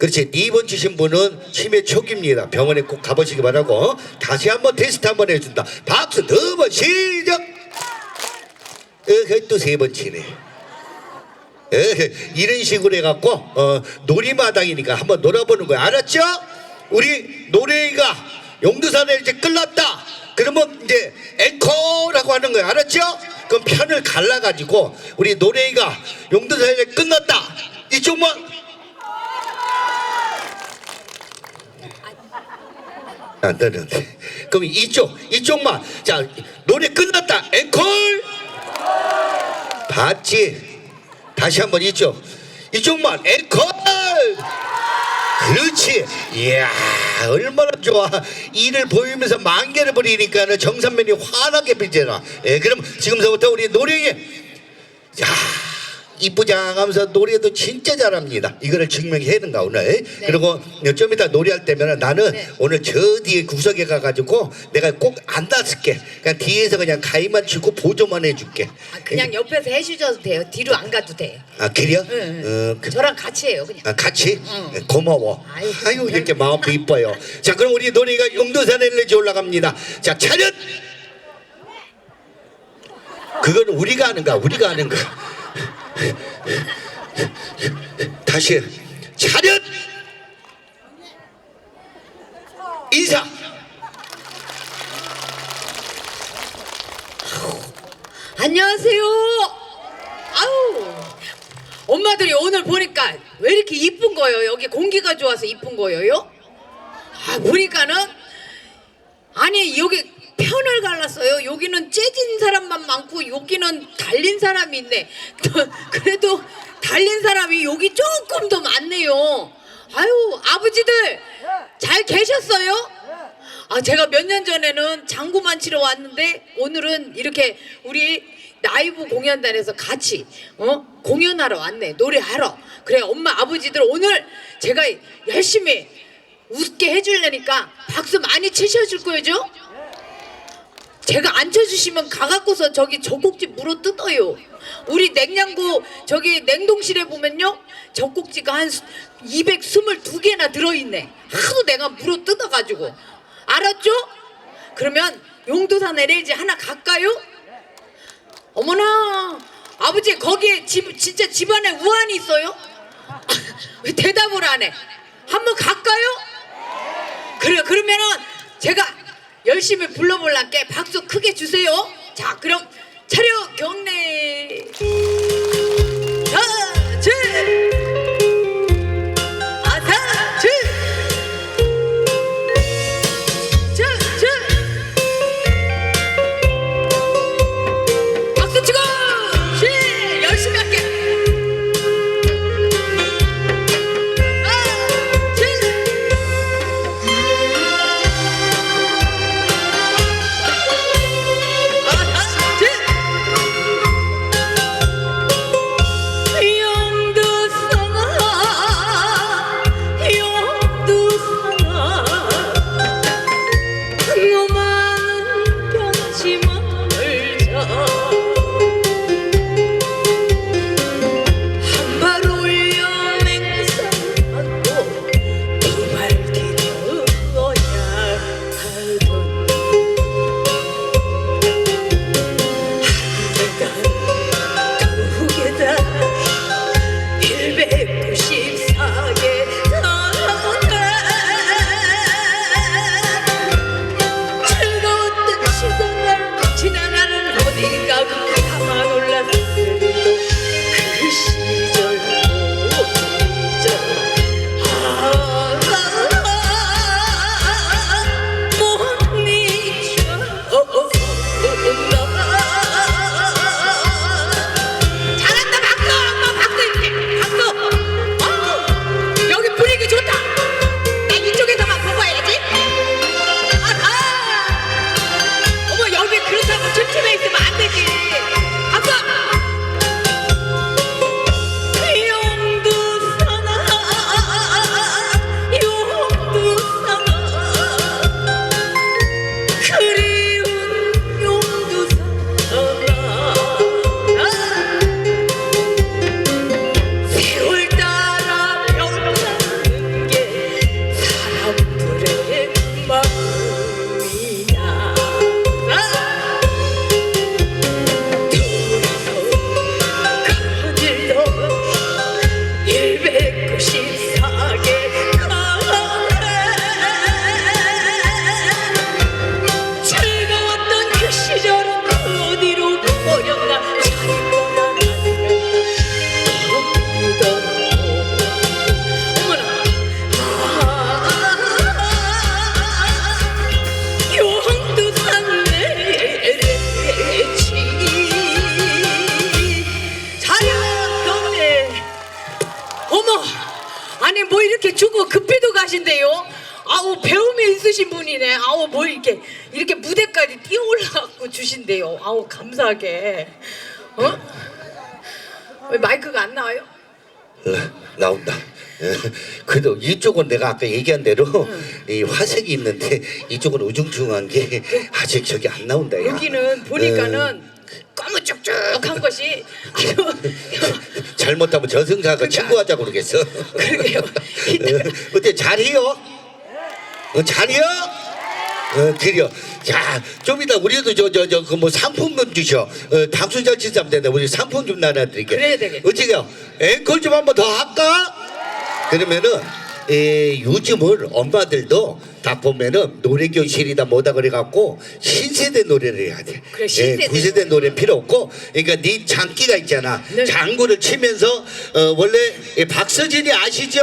그렇지. 네번 치신 분은 치매 초기입니다. 병원에 꼭 가보시기 바라고. 다시 한번 테스트 한번 해준다. 박수 두 번 시작. 어, 또세 번 치네. 어, 이런 식으로 해갖고 어, 놀이마당이니까 한번 놀아보는 거야. 알았죠? 우리 노래가 용두산에 이제 끝났다. 그러면 이제 앵커라고 하는 거야. 알았죠? 그럼 편을 갈라가지고 우리 노래가 용두산에 끝났다. 이쪽만 안 되는데. 그럼 이쪽, 이쪽만. 자, 노래 끝났다. 앵콜! 봤지? 다시 한번 이쪽. 이쪽만. 앵콜! 그렇지. 이야, 얼마나 좋아. 이를 보이면서 만개를 부리니까는 정선면이 환하게 비잖아. 예, 그럼 지금서부터 우리 노래에 자, 이쁘장하면서 노래도 진짜 잘합니다. 이거를 증명해야 되는가 오늘. 그리고 좀 이따 노래할 때면 나는 네. 오늘 저 뒤에 구석에 가가지고 내가 꼭 앉았을게. 그냥 뒤에서 그냥 가위만 치고 보조만 해줄게. 아, 그냥 옆에서 해주셔도 돼요. 뒤로 안 가도 돼요. 아 그래요? 응, 어, 그, 저랑 같이 해요, 그냥. 아, 같이? 응. 고마워. 아유, 아유, 이렇게 마음도 이뻐요. 자, 그럼 우리 노래가 용도산에 일레지 올라갑니다. 자, 차렷! 그건 우리가 하는 거야, 우리가 하는 거야. 다시, 차렷! 인사! 안녕하세요. 아우, 엄마들이 오늘 보니까 왜 이렇게 이쁜 거예요? 여기 공기가 좋아서 이쁜 거예요? 아, 보니까는 아니 여기 갈랐어요. 여기는 째진 사람만 많고 여기는 달린 사람이 있네. 그래도 달린 사람이 여기 조금 더 많네요. 아유, 아버지들 잘 계셨어요? 아, 제가 몇 년 전에는 장구만 치러 왔는데 오늘은 이렇게 우리 라이브 공연단에서 같이 어? 공연하러 왔네. 노래하러. 그래, 엄마, 아버지들 오늘 제가 열심히 웃게 해주려니까 박수 많이 치셔줄 거죠? 제가 안 쳐주시면 가갖고서 저기 젖꼭지 물어 뜯어요. 우리 냉장고 저기 냉동실에 보면요. 젖꼭지가 한 222개나 들어있네. 하도 내가 물어 뜯어가지고. 알았죠? 그러면 용도산 LLG 하나 갈까요? 어머나 아버지 거기에 집 진짜 집안에 우환이 있어요? 왜 대답을 안 해? 한번 갈까요? 그래 그러면은 제가 열심히 불러볼란게 박수 크게 주세요. 자 그럼 차렷 경례. 있으신 분이네. 아우 뭐 이렇게 이렇게 무대까지 뛰어 올라갖고 주신대요. 아우 감사하게. 어? 왜 마이크가 안 나와요? 어, 나온다. 어, 그래도 이쪽은 내가 아까 얘기한 대로 이 화색이 있는데 이쪽은 우중충한 게 아직 저기 안 나온다. 야. 여기는 보니까는 어, 까무쭉쭉한 것이 아주 잘못하면 저승사가 친구하자고 그러겠어. 그러게요. 어, 어때 잘해요? 어, 잘해요? 어, 그래요. 자, 좀 이따 우리도 저 저 저 그 뭐 상품 좀 주셔. 어, 당수 잘 치면 되는데 우리 상품 좀 나눠드릴게. 그래야 되겠다. 어떻게요? 앵콜 좀 한 번 더 할까? 그러면은 에, 요즘은 엄마들도 다 보면은 노래 교실이다 뭐다 그래갖고 신세대 노래를 해야 돼. 그래, 신세대 예, 구세대 노래 필요 없고, 그러니까 네 장기가 있잖아. 네. 장구를 치면서 어, 원래 이 박서진이 아시죠?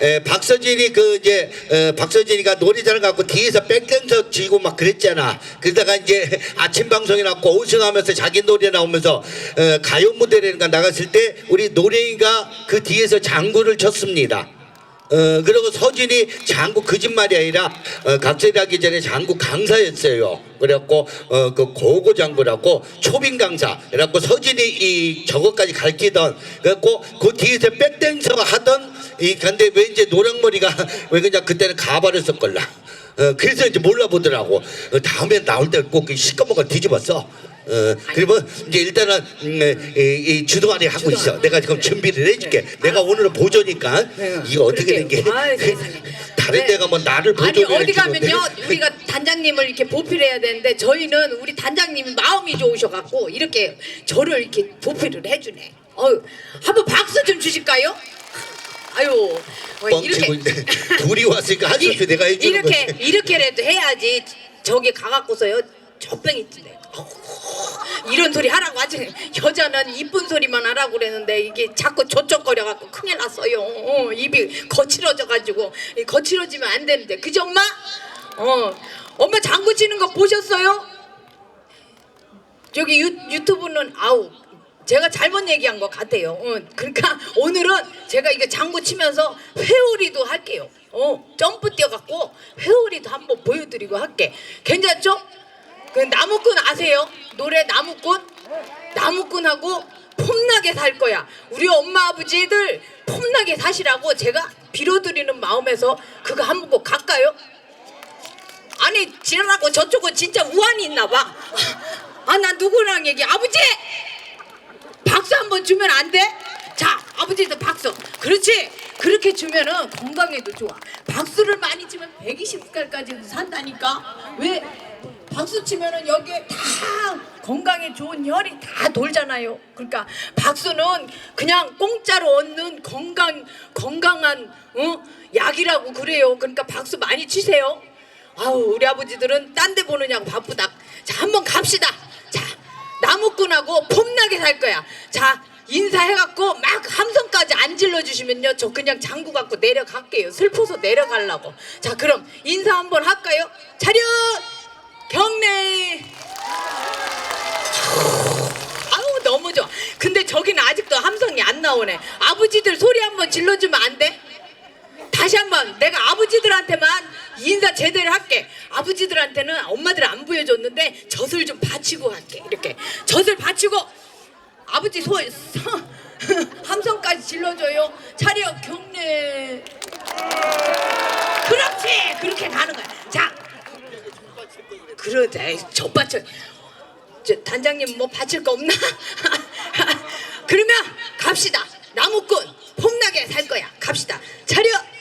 에, 박서진이 그 이제 어, 박서진이가 노래자랑 갖고 뒤에서 백댄서 치고 막 그랬잖아. 그러다가 이제 아침 방송에 나고 우승하면서 자기 노래 나오면서 어, 가요 무대라든가 나갔을 때 우리 노래이가 그 뒤에서 장구를 쳤습니다. 어 그리고 서진이 장구 거짓말이 아니라 어, 각설하기 전에 장구 강사였어요. 그래갖고 어 그 고고 장구라고 초빙 강사. 그래갖고 서진이 이 저것까지 가르치던 그래갖고 그 뒤에서 백댄서 하던 이 근데 왜 이제 노랑머리가 왜 그냥 그때는 가발을 걸라. 어 그래서 이제 몰라보더라고. 어, 다음에 나올 때 꼭 시꺼먼 거 뒤집었어. 어 그러면 이제 일단은 음, 이, 이 주동아리 하고 있어. 내가 지금 준비를 해줄게. 내가 오늘은 보조니까 네. 이거 어떻게 된 게? 아유, 세상에. 다른 네. 데가 뭐 나를 아니 보조를 어디. 가면요 우리가 단장님을 이렇게 보필해야 되는데 저희는 우리 단장님이 마음이 좋으셔갖고 이렇게 저를 이렇게 보필을 해주네. 어유 한번 박수 좀 주실까요? 아유 어, 뻥치고 있네. 둘이 왔으니까 한 소리 내가 해주는 이렇게 거지. 이렇게라도 해야지 저기 가갖고서요 젖병이 찌네. 이런 소리 하라고 하지 여자는 이쁜 소리만 하라고 그랬는데 이게 자꾸 조쩍거려갖고 큰일 났어요 어, 입이 거칠어져가지고 이 거칠어지면 안 되는데 그죠 엄마? 어 엄마 장구 치는 거 보셨어요? 저기 유, 유튜브는 아우 제가 잘못 얘기한 것 같아요. 어, 그러니까 오늘은 제가 이거 장구 치면서 회오리도 할게요. 어, 점프 뛰어갖고 회오리도 한번 보여드리고 할게. 괜찮죠? 그 나무꾼 아세요? 노래 나무꾼? 나무꾼하고 폼나게 살 거야. 우리 엄마 아버지들 폼나게 사시라고 제가 빌어드리는 마음에서 그거 한번 꼭 갈까요? 아니 지랄하고 저쪽은 진짜 우환이 있나 봐. 아 나 누구랑 얘기? 아버지 박수 한 번 주면 안 돼? 자 아버지도 박수. 그렇지. 그렇게 주면은 건강에도 좋아. 박수를 많이 치면 120살까지도 산다니까. 왜? 박수 치면은 여기에 다 건강에 좋은 혈이 다 돌잖아요. 그러니까 박수는 그냥 공짜로 얻는 건강 건강한 어? 약이라고 그래요. 그러니까 박수 많이 치세요. 아우 우리 아버지들은 딴 데 보느냐고 바쁘다. 자 한번 갑시다. 자 나무꾼하고 폼나게 살 거야. 자 인사해갖고 막 함성까지 안 질러주시면요 저 그냥 장구 갖고 내려갈게요. 슬퍼서 내려가려고. 자 그럼 인사 한번 할까요? 차렷 경례. 아우 너무 좋아. 근데 저기는 아직도 함성이 안 나오네. 아버지들 소리 한번 질러주면 안 돼? 다시 한번 내가 아버지들한테만 인사 제대로 할게. 아버지들한테는 엄마들 안 보여줬는데 젖을 좀 바치고 할게. 이렇게 젖을 바치고 아버지 소 함성까지 질러줘요. 차려 경례. 그렇지. 그렇게 가는 거야. 자, 그러자. 젖 바쳐. 저 단장님 뭐 바칠 거 없나? 그러면 갑시다. 나무꾼 폼나게 살 거야. 갑시다. 차려.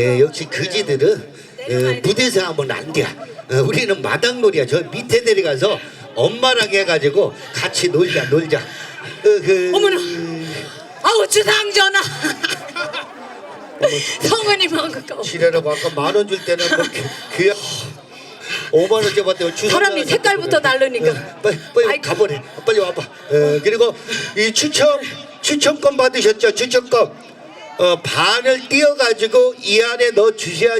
예, 역시 그지들은 어, 무대에서 하면 안 돼 어, 우리는 마당놀이야. 저 밑에 내려가서 엄마랑 해가지고 같이 놀자 놀자. 어, 그, 어머나. 아우 주상전하. 성은이만 가까워. 지뢰라고 아까 만 원 줄 때는 뭐 귀야 5만 원째 받대 주 사람이 색깔부터 다르니까. 빨리 빨리 아이고. 가버려 빨리 와봐. 어, 그리고 이 추첨 추첨권 받으셨죠? 추첨권 어, 반을 띄어가지고 이 안에 넣어 주셔야지